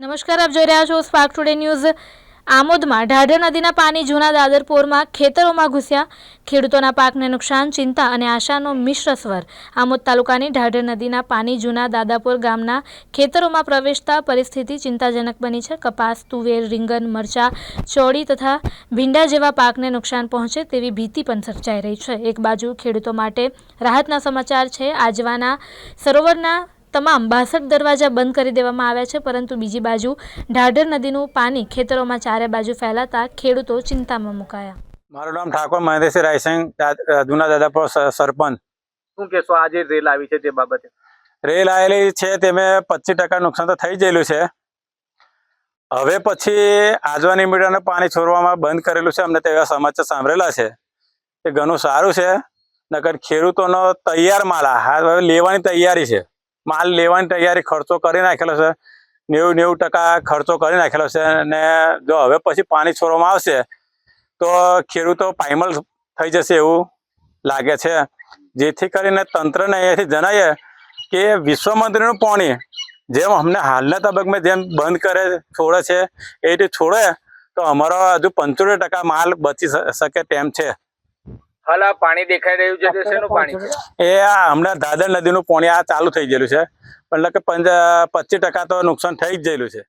નમસ્કાર, આપ જોઈ રહ્યા છો સ્પાર્ક ટુડે ન્યૂઝ આમોદમાં ઢાઢર નદીના પાણી જૂના દાદરપોરમાં ખેતરોમાં ઘૂસ્યા. ખેડૂતોના પાકને નુકસાન, ચિંતા અને આશાનો મિશ્ર સ્વર. આમોદ તાલુકાની ઢાઢર નદીના પાણી જૂના દાદાપોર ગામના ખેતરોમાં પ્રવેશતા પરિસ્થિતિ ચિંતાજનક બની છે. કપાસ, તુવેર, રીંગણ, મરચા, ચોળી તથા ભીંડા જેવા પાકને નુકસાન પહોંચે તેવી ભીતિ પણ સર્જાઈ રહી છે. એક બાજુ ખેડૂતો માટે રાહતના સમાચાર છે. આજવાના સરોવરના તમામ બાસઠ દરવાજા બંધ કરી દેવામાં આવ્યા છે પરંતુ બીજી બાજુ ઢાઢર નદીનું પાણી ખેતરોમાં ચારે બાજુ ફેલાતા ખેડૂતો ચિંતામાં મુકાયા. મારું નામ ઠાકોર મહેન્દ્રસિંહ રાયસિંહ જૂના દાદાપુર સરપંચ. શું કહેશો આજે રેલ આવી છે તે બાબતે? રેલ આવેલી છે તેમાં પચીસ ટકા નુકસાન તો થઈ ગયેલું છે. હવે પછી આજવાની મીડિયાને પાણી છોડવામાં બંધ કરેલું છે અમને તેવા સમાચાર સાંભળેલા છે એ ઘણું સારું છે નકર ખેડૂતોનો તૈયાર માલ હવે લેવાની તૈયારી છે. માલ લેવાની તૈયારી ખર્ચો કરી નાખેલો છે. નેવું નેવું ટકા ખર્ચો કરી નાખેલો છે અને જો હવે પછી પાણી છોડવામાં આવશે, તો ખેડૂતો પાયમલ થઈ જશે એવું લાગે છે. જેથી કરીને તંત્રને અહીંયાથી જણાવીએ કે વિશ્વ મંદિરનું પાણી જેમ અમને હાલના તબક્કે જેમ બંધ કરે, છોડે છે, એ રીતે છોડે, તો અમારો હજુ પંચોતેર ટકા માલ બચી શકે તેમ છે. હાલ આ પાણી દેખાઈ રહ્યું છે શેનું પાણી છે? એ આ હમણાં દાદર નદીનું પાણી આ ચાલુ થઈ ગયેલું છે. એટલે કે પંચ પચીસ ટકા તો નુકસાન થઈ જ ગયેલું છે.